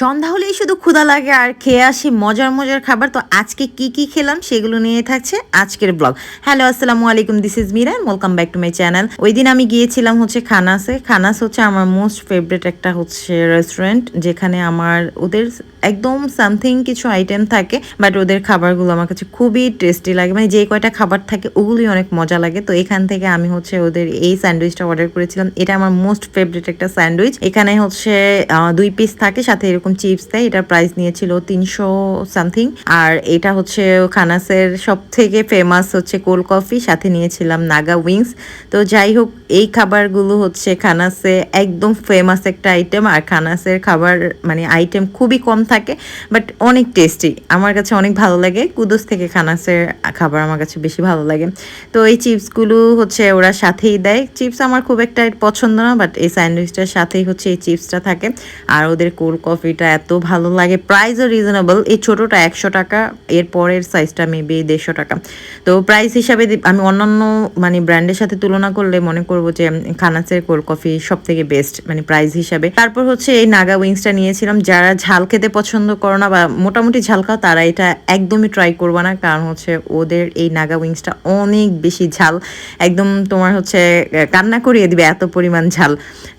সন্ধ্যা হলেই শুধু ক্ষুধা লাগে আর খেয়ে আসি মজার মজার খাবার। তো আজকে কি কি খেলাম সেগুলো নিয়ে থাকছে আজকের ব্লগ। হ্যালো, আসসালামু আলাইকুম this is Mira welcome back to my channel ওই দিন আমি গিয়েছিলাম হচ্ছে খানাসে। খানাস হচ্ছে আমার মোস্ট ফেভারিট একটা হচ্ছে রেস্টুরেন্ট যেখানে আমার ওদের একদম সামথিং কিছু আইটেম থাকে বাট ওদের খাবারগুলো আমার কাছে খুবই টেস্টি লাগে। মানে যে কয়টা খাবার থাকে ওগুলোই অনেক মজা লাগে। তো এখান থেকে আমি হচ্ছে ওদের এই স্যান্ডউইচটা অর্ডার করেছিলাম। এটা আমার মোস্ট ফেভারিট একটা স্যান্ডউইচ। এখানে হচ্ছে দুই পিস থাকে, সাথে এরকম চিপস দেয়, এটার প্রাইস নিয়েছিল তিনশো সামথিং আর এটা হচ্ছে খানাসের সব থেকে ফেমাস হচ্ছে কোল্ড কফি সাথে নিয়েছিলাম নাগা উইংস তো যাই হোক, এই খাবারগুলো হচ্ছে খানাসে একদম ফেমাস একটা আইটেম আর খানাসের খাবার মানে আইটেম খুবই কম থাকে বাট অনেক টেস্টি আমার কাছে অনেক ভালো লাগে। কুদুস থেকে খানাসের খাবার আমার কাছে বেশি ভালো লাগে। তো এই চিপসগুলো হচ্ছে ওরা সাথেই দেয়। চিপস আমার খুব একটা পছন্দ না বাট এই স্যান্ডউইচটার সাথেই হচ্ছে এই চিপসটা থাকে। আর ওদের কোল্ড কফিটা এত ভালো লাগে। প্রাইসও রিজনেবল এই ছোটোটা একশো টাকা, এর পরের সাইজটা মেবি দেড়শো টাকা। তো প্রাইস হিসাবে আমি অন্যান্য মানে ব্র্যান্ডের সাথে তুলনা করলে মনে করব যে খানাসের কোল্ড কফি সব থেকে বেস্ট মানে প্রাইস হিসাবে। তারপর হচ্ছে এই নাগা উইংসটা নিয়েছিলাম। যারা ঝাল খেতে পছন্দ করো না বা মোটামুটি ঝাল খাও, তারা এটা একদমই ট্রাই করবে না। কারণ হচ্ছে ওদের এই নাগা উইংসটা অনেক বেশি ঝাল। একদম তোমার হচ্ছে কান্না করিয়ে দিবে এত পরিমাণ ঝাল।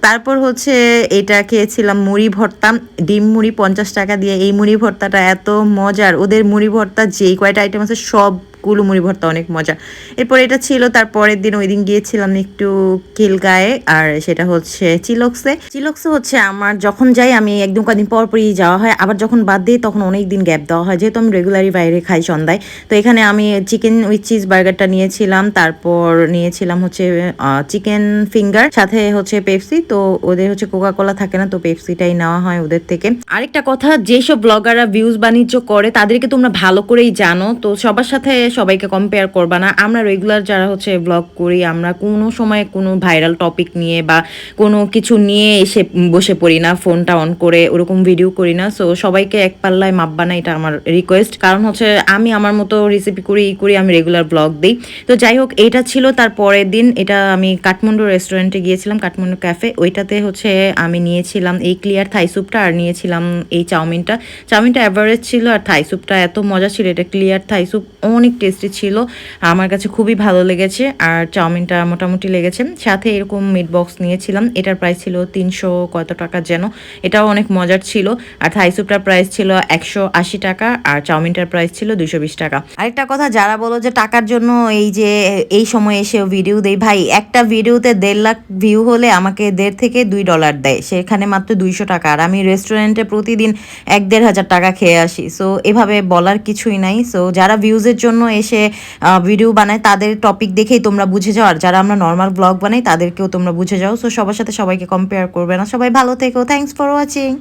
তারপর হচ্ছে এটা খেয়েছিলাম মুড়ি ভর্তা। ডিম মুড়ি পঞ্চাশ টাকা দিয়ে এই মুড়ি ভর্তাটা এত মজার। ওদের মুড়ি ভর্তা যেই কয়টা আইটেম আছে সবগুলো মুড়ি ভর্তা অনেক মজা। এরপর এটা ছিল তার পরের দিন ওই দিন গিয়েছিলাম একটু খিলগায়ে আর সেটা হচ্ছে চিলক্সে। চিলক্সে হচ্ছে আমার যখন যাই, আমি একদম কদিন পর পরই যাওয়া হয়। আবার যখন বাদ দিই, তখন অনেক দিন গ্যাপ দেওয়া হয়। যেহেতু আমি রেগুলারই বাইরে খাই সন্ধ্যায়, তো এখানে আমি চিকেন উইথ চিজ বার্গারটা নিয়েছিলাম। তারপর নিয়েছিলাম হচ্ছে চিকেন ফিঙ্গার সাথে হচ্ছে পেপসি তো ওদের হচ্ছে কোকা কোলা থাকে না, তো পেপসিটাই নেওয়া হয় ওদের থেকে। আরেকটা কথা, যেসব ব্লগাররা ভিউজ বাণিজ্য করে, তাদেরকে তোমরা ভালো করেই জানো। তো সবার সাথে সবাইকে কম্পেয়ার করবা না। আমরা রেগুলার যারা হচ্ছে ব্লগ করি, আমরা কোনো সময় কোনো ভাইরাল টপিক নিয়ে বা কোনো কিছু নিয়ে এসে বসে পড়ি না ফোনটা অন করে ওরকম ভিডিও করি না। সো সবাইকে এক পাল্লায় মাপবা না, এটা আমার রিকোয়েস্ট কারণ হচ্ছে আমি আমার মতো রেসিপি করি, ই করি আমি রেগুলার ব্লগ দিই। তো যাই হোক, এটা ছিল তার পরের দিন। এটা আমি কাঠমান্ডু রেস্টুরেন্টে গিয়েছিলাম, কাঠমান্ডু ক্যাফে ওইটাতে হচ্ছে আমি নিয়েছিলাম এই ক্লিয়ার থাই স্যুপটা আর নিয়েছিলাম এই চাউমিনটা। চাউমিনটা অ্যাভারেজ ছিল আর থাই স্যুপটা এত মজা ছিল, এটা ক্লিয়ার থাই স্যুপ অনেক টেস্টি ছিল। আমার কাছে খুবই ভালো লেগেছে আর চাউমিনটা মোটামুটি লেগেছে। সাথে এরকম মিট বক্স নিয়েছিলাম। এটার প্রাইস ছিল তিনশো কত টাকা যেন। এটাও অনেক মজার ছিল। আর থাই স্যুপটার প্রাইস ছিল একশো আশি টাকা আর চাউমিনটার প্রাইস ছিল দুশো বিশ টাকা। আরেকটা কথা, যারা বলো যে টাকার জন্য এই যে এই সময় এসে ভিডিও দেয় ভাই, একটা ভিডিওতে দেড় লাখ ভিউ হলে আমাকে দেড় থেকে দুই ডলার দেয়। সেখানে মাত্র দুইশো টাকা। আর আমি রেস্টুরেন্টে প্রতিদিন এক দেড় হাজার টাকা খেয়ে আসি। সো এভাবে বলার কিছুই নাই। সো যারা ভিউজের জন্য এসে ভিডিও বানায়, তাদের টপিক দেখেই তোমরা বুঝে যাও। আর যারা আমরা নর্মাল ব্লগ বানাই, তাদেরকেও তোমরা বুঝে যাও। সো সবার সাথে সবাইকে কম্পেয়ার করবে না। সবাই ভালো থেকো। Thanks for watching